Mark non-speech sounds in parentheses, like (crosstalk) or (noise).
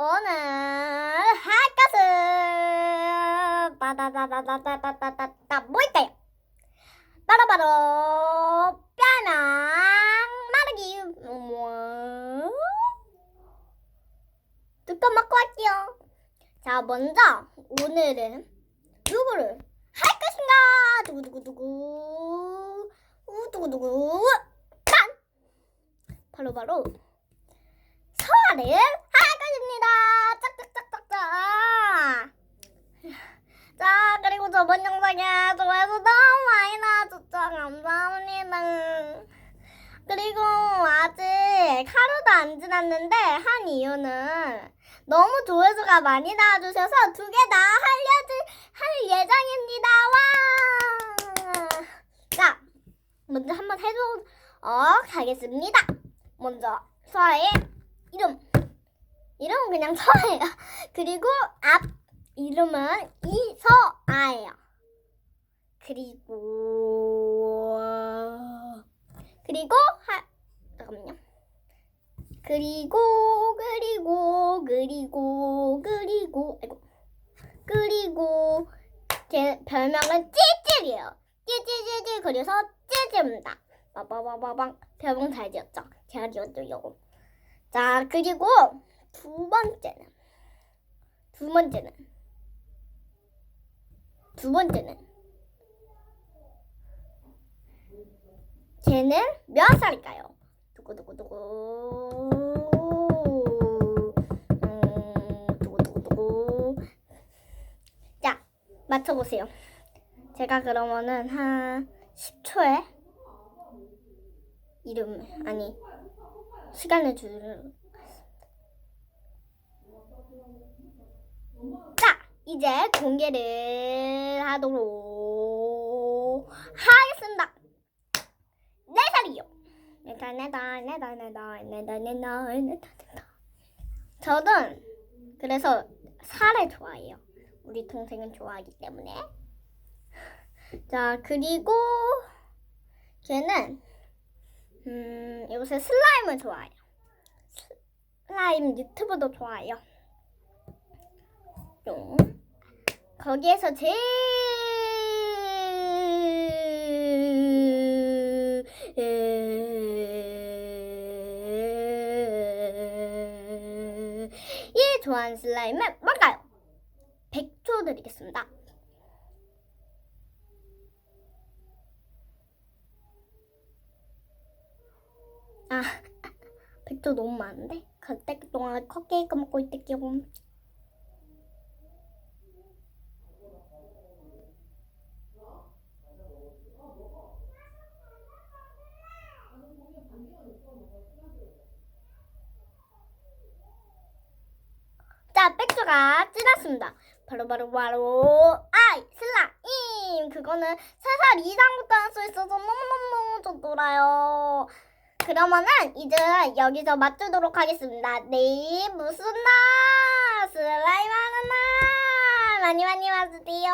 오늘 할 것은 따다다다다다다다다 뭘까요? 바로바로 뼈랑 마르기 뭐? 뚜껑 먹고 할게요. 자 먼저 오늘은 누구를 할 것인가? 두구두구두구 우두구두구 짠! 바로바로 서아를 할 것입니다. 짝짝짝짝짝. 자, 그리고 저번 영상에 좋아서 너무 많이 나와줬죠. 감사합니다. 그리고 아직 하루도 안 지났는데 한 이유는 너무 조회수가 많이 나와주셔서 두 개다 하려드 할 예정입니다. 와! 자, 먼저 한번 해보도록 하겠습니다. 먼저 서아의 이름. 이름은 그냥 서아예요. (laughs) 그리고 앞 이름은 이서아예요. 그리고 그리고 하 잠깐만요. 그리고 그리고 그리고 그리고 아이고 그리고 제 별명은 찌질이에요. 찌질찌질 그래서 찌질입니다. 빠바바바방 별명 잘 지었죠? 제가 지었죠, 자 그리고 두 번째는 두 번째는 두 번째는 걔는 몇 살일까요? 두구두구두구 음, 두구두구두구 자 맞춰보세요. 제가 그러면은 한 10초에 이름 아니 시간을 줄 자, 이제 공개를 하도록 하겠습니다. 네 살이요. 네다 네다 네다 네다 네다 네다 네다 네다. 저는 그래서 살을 좋아해요. 우리 동생은 좋아하기 때문에. 자, 그리고 걔는 음, 요새 슬라임을 좋아해요. 슬라임 유튜브도 좋아해요. 뿅. 거기에서 제일 이 좋아하는 슬라임은 뭔가요? 100초 드리겠습니다. 아, (laughs) 100초 너무 많은데? 그때 동안 컵케이크 먹고 있을게요. 자, 백조가 지났습니다. 바로 바로 바로 아이 슬라임 그거는 3살 이상부터 할 수 있어서 너무너무 좋더라요. 그러면은 이제 여기서 맞추도록 하겠습니다. 내일 무슨 날? 슬라임 하는 날 많이 많이 와주세요.